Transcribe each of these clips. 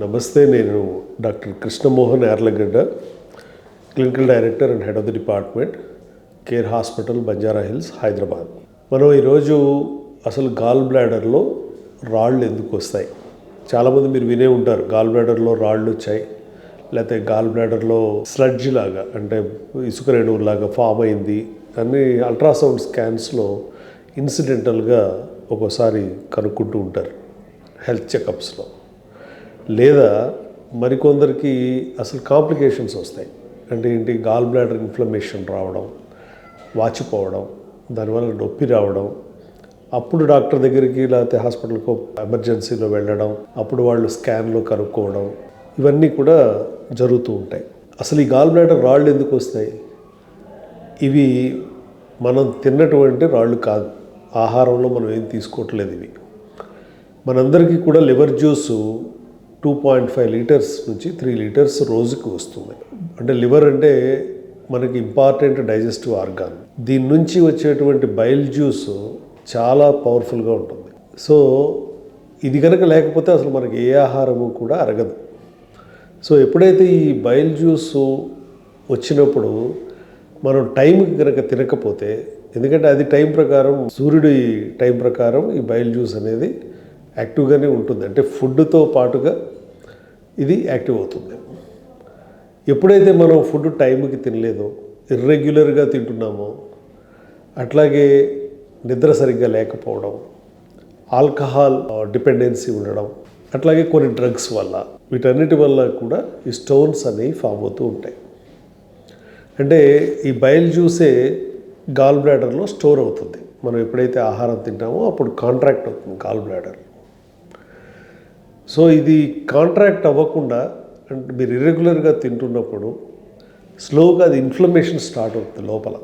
నమస్తే నేను doctor Krishnamohan Yarlagadda clinical director and head of the department care hospital Banjara hills Hyderabad. మనం ఈరోజు అసలు గాల్ బ్లాడర్లో రాళ్ళు ఎందుకు వస్తాయి? చాలామంది మీరు వినే ఉంటారు గాల్ బ్లాడర్లో రాళ్ళు వచ్చాయి లేకపోతే గాల్ బ్లాడర్లో స్లడ్జ్ లాగా అంటే ఇసుక రేణువులాగా ఫామ్ అయింది అని అల్ట్రాసౌండ్ స్కాన్స్లో ఇన్సిడెంటల్గా ఒక్కోసారి కనుక్కుంటూ ఉంటారు హెల్త్ చెకప్స్లో. లేదా మరికొందరికి అసలు కాంప్లికేషన్స్ వస్తాయి. అంటే ఏంటి? గాల్ బ్లాడర్ ఇన్ఫ్లమేషన్ రావడం వాచిపోవడం దానివల్ల నొప్పి రావడం అప్పుడు డాక్టర్ దగ్గరికి లేకపోతే హాస్పిటల్కు ఎమర్జెన్సీలో వెళ్ళడం అప్పుడు వాళ్ళు స్కాన్లో కనుక్కోవడం ఇవన్నీ కూడా జరుగుతూ ఉంటాయి. అసలు ఈ గాల్ బ్లాడర్ రాళ్ళు ఎందుకు వస్తాయి? ఇవి మనం తిన్నటువంటి రాళ్ళు కాదు. ఆహారంలో మనం ఏం తీసుకోవట్లేదు ఇవి. మనందరికీ కూడా liver juice two point five litres నుంచి త్రీ లీటర్స్ రోజుకి వస్తుంది. అంటే లివర్ అంటే మనకి ఇంపార్టెంట్ డైజెస్టివ్ ఆర్గాన్. దీని నుంచి వచ్చేటువంటి బైల్ జ్యూస్ చాలా పవర్ఫుల్గా ఉంటుంది. సో ఇది కనుక లేకపోతే అసలు మనకి ఏ ఆహారము కూడా అరగదు. సో ఎప్పుడైతే ఈ బైల్ జ్యూస్ వచ్చినప్పుడు మనం టైంకి కనుక తినకపోతే ఎందుకంటే అది టైం ప్రకారం సూర్యుడి టైం ప్రకారం ఈ బైల్ జ్యూస్ అనేది యాక్టివ్గానే ఉంటుంది. అంటే ఫుడ్తో పాటుగా ఇది యాక్టివ్ అవుతుంది. ఎప్పుడైతే మనం ఫుడ్ టైంకి తినలేదో ఇర్రెగ్యులర్గా తింటున్నామో అట్లాగే నిద్ర సరిగ్గా లేకపోవడం ఆల్కహాల్ డిపెండెన్సీ ఉండడం అట్లాగే కొన్ని డ్రగ్స్ వల్ల వీటన్నిటి వల్ల కూడా ఈ స్టోన్స్ అనేవి ఫామ్ అవుతూ ఉంటాయి. అంటే ఈ బయల్ జ్యూసే గాల్ బ్లాడర్లో స్టోర్ అవుతుంది. మనం ఎప్పుడైతే ఆహారం తింటామో అప్పుడు కాంట్రాక్ట్ అవుతుంది గాల్ బ్లాడర్. సో ఇది కాంట్రాక్ట్ అవ్వకుండా అంటే మీరు ఇర్రెగ్యులర్గా తింటున్నప్పుడు స్లోగా అది ఇన్ఫ్లమేషన్ స్టార్ట్ అవుతుంది లోపల.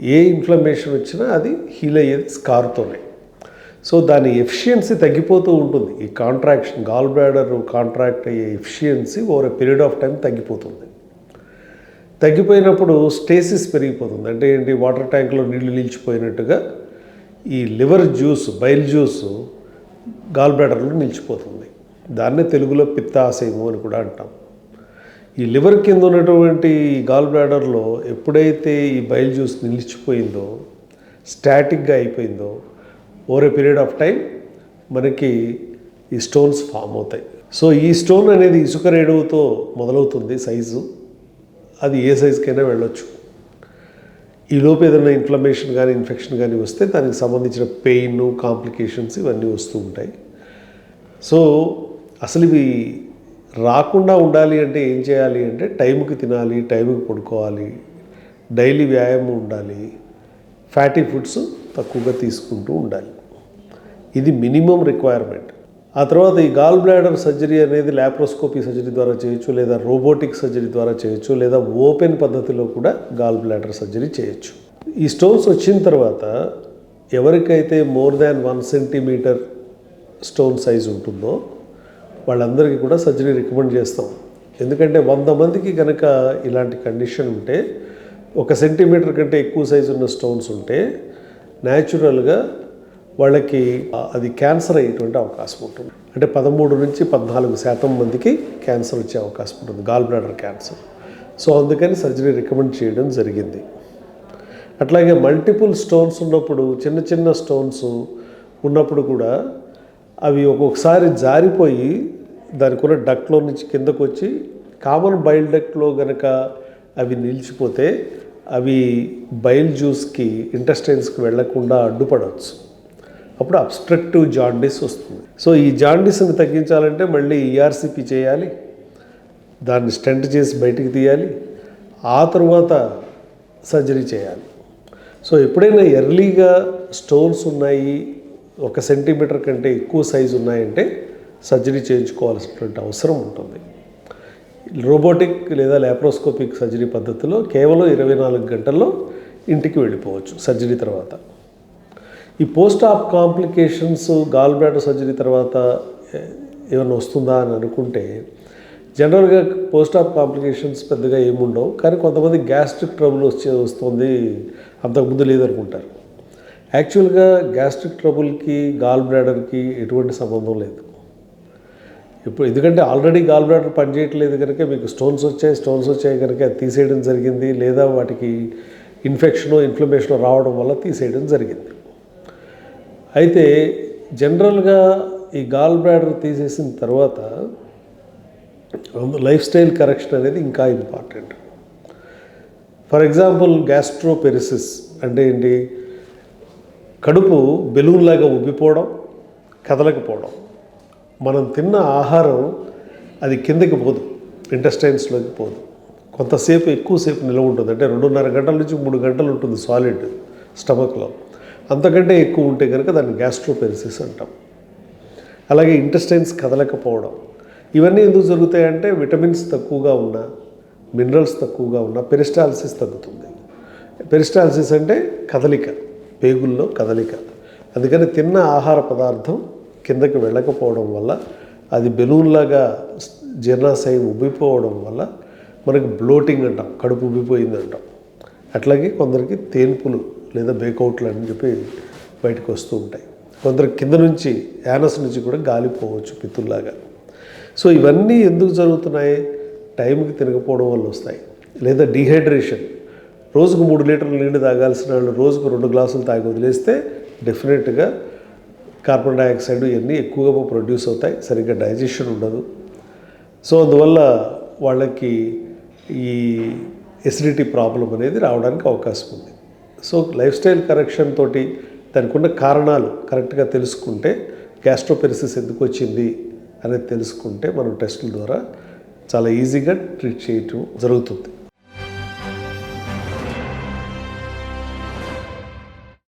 ఏ ఇన్ఫ్లమేషన్ వచ్చినా అది హీల్ అయ్యేది స్కార్తోనే సో దాని ఎఫిషియన్సీ తగ్గిపోతూ ఉంటుంది. ఈ కాంట్రాక్షన్ గాల్ బ్లాడర్ కాంట్రాక్ట్ అయ్యే efficiency over a period of time తగ్గిపోతుంది. తగ్గిపోయినప్పుడు స్టేసిస్ పెరిగిపోతుంది. అంటే ఏంటి? వాటర్ ట్యాంక్లో నీళ్ళు నిలిచిపోయినట్టుగా ఈ liver juice bile juice gall బ్లాడర్లో నిలిచిపోతుంది. దాన్నే తెలుగులో పిత్తాశయము అని కూడా అంటాం. ఈ లివర్ కింద ఉన్నటువంటి గాల్ బ్లాడర్లో ఎప్పుడైతే ఈ బైల్ జ్యూస్ నిలిచిపోయిందో స్టాటిక్గా అయిపోయిందో over a period of time మనకి ఈ స్టోన్స్ ఫామ్ అవుతాయి. సో ఈ స్టోన్ అనేది ఇసుక రేణువుతో మొదలవుతుంది సైజు. అది ఏ సైజుకైనా వెళ్ళొచ్చు. ఈ లోపు ఏదైనా ఇన్ఫ్లమేషన్ కానీ ఇన్ఫెక్షన్ కానీ వస్తే దానికి సంబంధించిన పెయిన్ కాంప్లికేషన్స్ ఇవన్నీ వస్తూ ఉంటాయి. సో అసలు ఇవి రాకుండా ఉండాలి అంటే ఏం చేయాలి అంటే టైంకి తినాలి టైంకి పడుకోవాలి డైలీ వ్యాయామం ఉండాలి ఫ్యాటీ ఫుడ్స్ తక్కువగా తీసుకుంటూ ఉండాలి. ఇది మినిమం రిక్వైర్మెంట్ ఆ తర్వాత ఈ గాల్ బ్లాడర్ సర్జరీ అనేది ల్యాప్రోస్కోపీ సర్జరీ ద్వారా చేయొచ్చు లేదా రోబోటిక్ సర్జరీ ద్వారా చేయొచ్చు లేదా ఓపెన్ పద్ధతిలో కూడా గాల్ బ్లాడర్ సర్జరీ చేయొచ్చు. ఈ స్టోన్స్ వచ్చిన తర్వాత ఎవరికైతే more than one centimetre stone size ఉంటుందో వాళ్ళందరికీ కూడా సర్జరీ రికమెండ్ చేస్తాం. ఎందుకంటే వంద మందికి కనుక ఇలాంటి కండిషన్ ఉంటే ఒక సెంటీమీటర్ కంటే ఎక్కువ సైజు ఉన్న స్టోన్స్ ఉంటే న్యాచురల్గా వాళ్ళకి అది క్యాన్సర్ అయ్యేటువంటి అవకాశం ఉంటుంది. అంటే పదమూడు నుంచి పద్నాలుగు శాతం మందికి క్యాన్సర్ వచ్చే అవకాశం ఉంటుంది గాల్ బ్లాడర్ క్యాన్సర్. సో అందుకని సర్జరీ రికమెండ్ చేయడం జరిగింది. అట్లాగే మల్టిపుల్ స్టోన్స్ ఉన్నప్పుడు చిన్న చిన్న స్టోన్స్ ఉన్నప్పుడు కూడా అవి ఒక్కొక్కసారి జారిపోయి దానికి ఉన్న డక్ట్లో నుంచి కిందకు వచ్చి కామన్ బైల్ డక్ట్లో గనక అవి నిలిచిపోతే అవి బైల్ జ్యూస్కి ఇంటెస్టైన్స్కి వెళ్ళకుండా అడ్డుపడవచ్చు. అప్పుడు అబ్స్ట్రక్టివ్ జాండీస్ వస్తుంది. సో ఈ జాండీస్ని తగ్గించాలంటే మళ్ళీ ఈఆర్సిపి చేయాలి. దాన్ని స్టెంట్ చేసి బయటికి తీయాలి. ఆ తర్వాత సర్జరీ చేయాలి. సో ఎప్పుడైనా ఎర్లీగా స్టోన్స్ ఉన్నాయి ఒక సెంటీమీటర్ కంటే ఎక్కువ సైజు ఉన్నాయంటే సర్జరీ చేయించుకోవాల్సినటువంటి అవసరం ఉంటుంది. రోబోటిక్ లేదా ల్యాప్రోస్కోపిక్ సర్జరీ పద్ధతిలో కేవలం ఇరవై నాలుగు గంటల్లో ఇంటికి వెళ్ళిపోవచ్చు సర్జరీ తర్వాత. ఈ post op complications gall bladder surgery తర్వాత ఏమైనా వస్తుందా అని అనుకుంటే జనరల్గా పోస్ట్ ఆప్ కాంప్లికేషన్స్ పెద్దగా ఏముండవు. కానీ కొంతమంది గ్యాస్ట్రిక్ ట్రబుల్ వచ్చే వస్తుంది. అంతకుముందు లేదనుకుంటారు. యాక్చువల్గా గ్యాస్ట్రిక్ ట్రబుల్కి గాల్ బ్లాడర్కి ఎటువంటి సంబంధం లేదు. ఇప్పుడు ఎందుకంటే ఆల్రెడీ గాల్ బ్లాడర్ పనిచేయట్లేదు కనుక మీకు స్టోన్స్ వచ్చాయి స్టోన్స్ వచ్చాయి కనుక అది తీసేయడం జరిగింది. లేదా వాటికి ఇన్ఫెక్షనో ఇన్ఫ్లమేషనో రావడం వల్ల తీసేయడం జరిగింది. అయితే జనరల్గా ఈ గాల్ బ్లాడర్ తీసేసిన తర్వాత లైఫ్ స్టైల్ కరెక్షన్ అనేది ఇంకా ఇంపార్టెంట్. ఫర్ ఎగ్జాంపుల్ గ్యాస్ట్రోపెరిసిస్ అంటే ఏంటి? కడుపు బెలూన్ లాగా ఉబ్బిపోవడం కదలకపోవడం. మనం తిన్న ఆహారం అది కిందకి పోదు ఇంటెస్టైన్స్లోకి పోదు. కొంతసేపు ఎక్కువసేపు నిల్వ ఉంటుంది. అంటే రెండున్నర గంటల నుంచి మూడు గంటలు ఉంటుంది సాలిడ్ స్టమక్లో. అంతకంటే ఎక్కువ ఉంటే కనుక దాన్ని గ్యాస్ట్రోపెరిసిస్ అంటాం. అలాగే ఇంటెస్టైన్స్ కదలకపోవడం. ఇవన్నీ ఎందుకు జరుగుతాయంటే విటమిన్స్ తక్కువగా ఉన్న మినరల్స్ తక్కువగా ఉన్న పెరిస్టాలసిస్ తగ్గుతుంది. పెరిస్టాలసిస్ అంటే కదలిక పేగుల్లో కదలిక. అందుకని తిన్న ఆహార పదార్థం కిందకి వెళ్ళకపోవడం వల్ల అది బెలూన్లాగా జీర్ణాశయం ఉబ్బిపోవడం వల్ల మనకి బ్లోటింగ్ అంటాం కడుపు ఉబ్బిపోయింది అంటాం. అట్లాగే కొందరికి తేన్పులు లేదా బేకౌట్లు అని చెప్పి బయటకు వస్తూ ఉంటాయి. కొందరు కింద నుంచి యానస్ నుంచి కూడా గాలిపోవచ్చు పిత్తుల్లాగా. సో ఇవన్నీ ఎందుకు జరుగుతున్నాయి? టైంకి తినకపోవడం వల్ల వస్తాయి. లేదా డిహైడ్రేషన్. రోజుకు మూడు లీటర్ల నీళ్ళు తాగాల్సిన వాళ్ళు రోజుకు రెండు గ్లాసులు తాగి వదిలేస్తే డెఫినెట్గా కార్బన్ డైఆక్సైడ్ ఇవన్నీ ఎక్కువగా ప్రొడ్యూస్ అవుతాయి. సరిగ్గా డైజెషన్ ఉండదు. సో అందువల్ల వాళ్ళకి ఈ ఎసిడిటీ ప్రాబ్లం అనేది రావడానికి అవకాశం ఉంది. సో లైఫ్ స్టైల్ కరెక్షన్ తోటి దానికి ఉన్న కారణాలు కరెక్ట్గా తెలుసుకుంటే గ్యాస్ట్రోపెరిసిస్ ఎందుకు వచ్చింది అనేది తెలుసుకుంటే మనం టెస్టుల ద్వారా చాలా ఈజీగా ట్రీట్ చేయటం జరుగుతుంది.